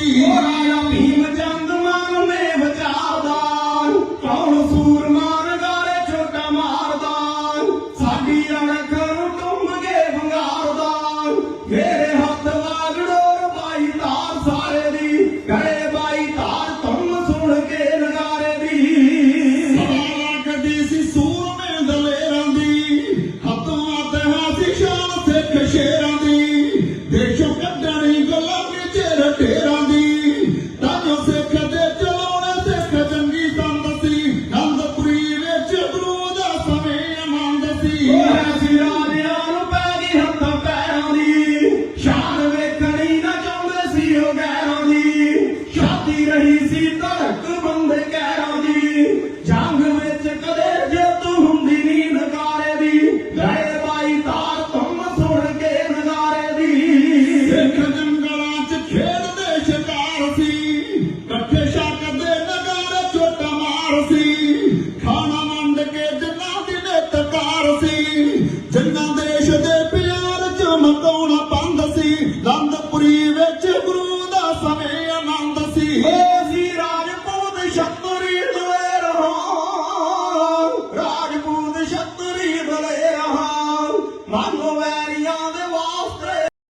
ਸੀ ਸਾਰੇ ਦੀ ਘਰੇ ਬਾਈ ਤਾਰ ਤੁਮ ਸੁਣ ਕੇ ਨਗਾਰੇ ਦੀ। ਸਵਾਲਾ ਸੀ ਸੂਰ ਮੇਂ ਦਲੇਰਾਂ ਦੀ, ਹੱਥਾਂ ਦੀ। பத்தி ரஹி சீதா daddy on the